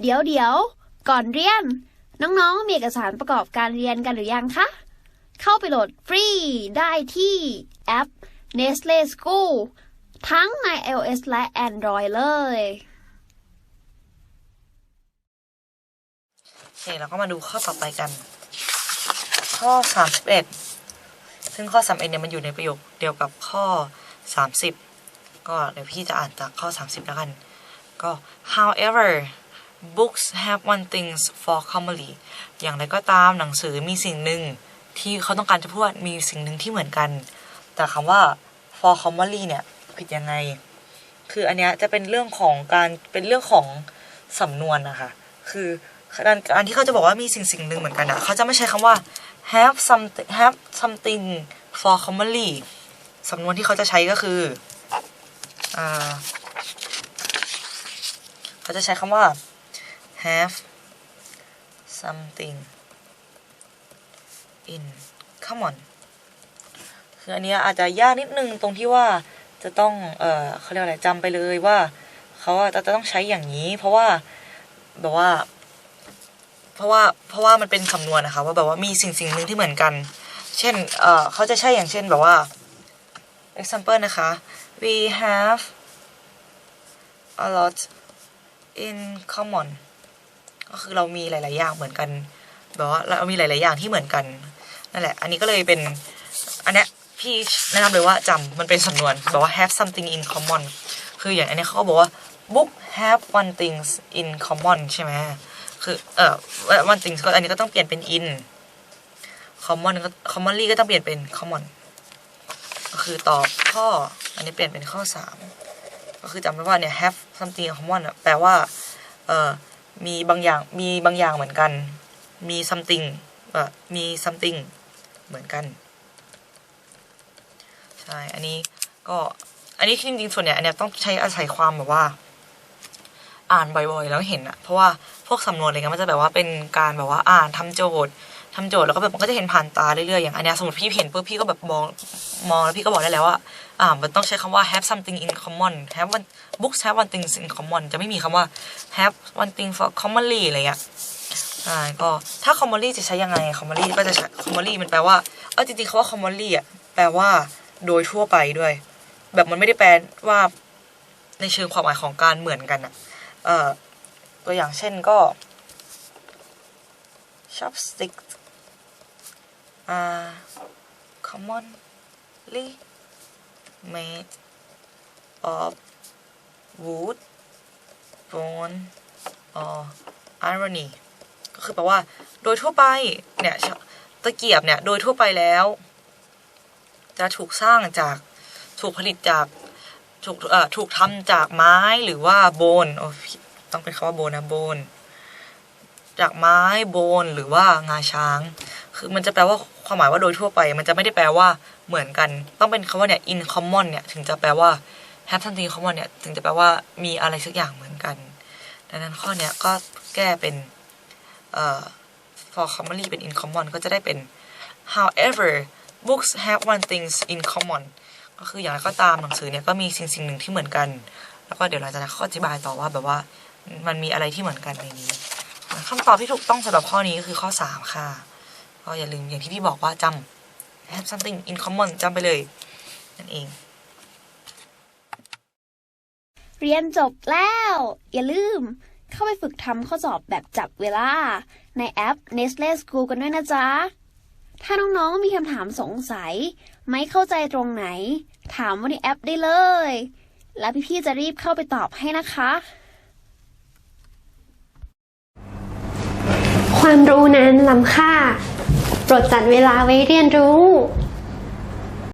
เดี๋ยวเดี๋ยวก่อนเรียน น้องๆ มีเอกสารประกอบการเรียนกันหรือยังคะ เข้าไปโหลดฟรีได้ที่แอป Nestle School ทั้งใน iOS และ Android เลยโอเคเราก็มาดูข้อต่อไปกัน ข้อ 31 ซึ่งข้อ 31เนี่ยมันอยู่ในประโยคเดียวกับข้อ 30 ก็เดี๋ยวพี่จะอ่านจากข้อ 30 แล้วกัน ก็ however books have one things for commonly อย่างไรก็ตามหนังสือมีสิ่งหนึ่งที่เขาต้องการจะพูดว่ามีสิ่งหนึ่งที่เหมือนกัน แต่คำว่า for commonly เนี่ยผิดยังไง คืออันเนี้ยจะเป็นเรื่องของการเป็นเรื่องของสำนวนนะคะคือการการที่เขาจะบอกว่ามีสิ่งสิ่งหนึ่งเหมือนกันอะเขาจะไม่ใช้คำว่า have some have something for commonly สำนวนที่เขาจะใช้ก็คืออเขาจะใช้คำว่า have something in common คืออันเนี้ยอาจจะยากนิดนึงตรงที่ว่าจะต้อง เออเขาเรียกอะไรจำไปเลยว่าเขาอะจะต้องใช้อย่างนี้ เพราะว่าแบบว่า เพราะว่าเพราะว่ามันเป็นสำนวนนะคะว่าแบบว่ามีสิ่งสิ่งหนึ่งที่เหมือนกัน เช่น เออเขาจะใช้อย่างเช่นแบบว่า example นะคะ we have a lot in common ก็คือเรามีหลาย ๆ อย่างเหมือนกันแบบว่าเรามีหลาย ๆ อย่างที่เหมือนกันนั่นแหละ อันนี้ก็เลยเป็นอันเนี้ยพี่แนะนำเลยว่าจำมันเป็นสำนวนแบบว่า have something in common คืออย่างอันนี้เขาก็บอกว่า book have one things in common ใช่ไหมคือเอ่อ one things ก็อันนี้ก็ต้องเปลี่ยนเป็น in common ก็ commonly ก็ต้องเปลี่ยนเป็น common ก็คือตอบข้อ อันนี้เปลี่ยนเป็นข้อสามก็คือจำไว้ว่าเนี่ย have something in common แปลว่าเอ่อ มีบางอย่างมีบางอย่างเหมือนกัน มี something เอ่อมี something เหมือนกันใช่อันนี้ก็อันนี้จริงๆส่วนเนี้ยอันเนี้ยต้องใช้อาศัยความแบบว่า อ่านบ่อยๆแล้วเห็นอะเพราะว่าพวกสำนวนอะไรเงี้ยมันจะแบบว่าเป็นการแบบว่าอ่านทำโจทย์ ทำโจทย์แล้วก็แบบมันก็จะเห็นผ่านตาเรื่อยๆอย่างอันเนี้ยสมมติพี่เห็นปุ๊บพี่ก็แบบมองมองแล้วพี่ก็บอกได้แล้วว่าอ่ามันต้องใช้คำว่า have something in common have one books have one thing in common จะไม่มีคำว่า have one thing for commonly อะไรเงี้ยใช่ก็ถ้า commonly จะใช้ยังไง commonly ก็จะใช้ commonly มันแปลว่าเออจริงๆคำว่า commonly อะแปลว่าโดยทั่วไปด้วย แบบมันไม่ได้แปลว่าในเชิงความหมายของการเหมือนกันอะเอ่อตัวอย่างเช่นก็ chopstick อ่า commonly made of wood bone or irony ก็คือแปลว่า โดยทั่วไปเนี่ยตะเกียบเนี่ย โดยทั่วไปแล้ว จะถูกสร้างจากถูกผลิตจากถูกเอ่อถูกทำจากไม้หรือว่าโบนโอ้ต้องเป็นคำว่าโบนนะโบนจากไม้โบนหรือว่างาช้าง คือมันจะแปลว่า ความหมายว่าโดยทั่วไป มันจะไม่ได้แปลว่าเหมือนกัน ต้องเป็นคำว่าเนี่ย in common เนี่ยถึงจะแปลว่า have something common เนี่ยถึงจะแปลว่ามีอะไรสักอย่างเหมือนกัน ดังนั้นข้อเนี้ยก็แก้เป็นเอ่อ for commonly เป็น in common ก็จะได้เป็น however books have one things in common ก็คืออย่างไรก็ตามหนังสือเนี่ยก็มีสิ่งสิ่งหนึ่งที่เหมือนกัน แล้วก็เดี๋ยวเราจะข้ออธิบายต่อว่าแบบว่ามันมีอะไรที่เหมือนกันในนี้คำตอบที่ถูกต้องสำหรับข้อนี้ก็คือข้อ 3 ค่ะ ก็อย่าลืมอย่างที่พี่บอกว่าจำ have something in common จำไปเลยนั่นเอง เรียนจบแล้ว อย่าลืม เข้าไปฝึกทำข้อสอบแบบจับเวลา ในแอป Nestle School กันด้วยนะจ๊ะ ถ้าน้องๆมีคำถามสงสัย ไม่เข้าใจตรงไหน ถามว่าในแอปได้เลย แล้วพี่ๆจะรีบเข้าไปตอบให้นะคะ ความรู้นั้นล้ำค่า โปรดจัดเวลาไว้เรียนรู้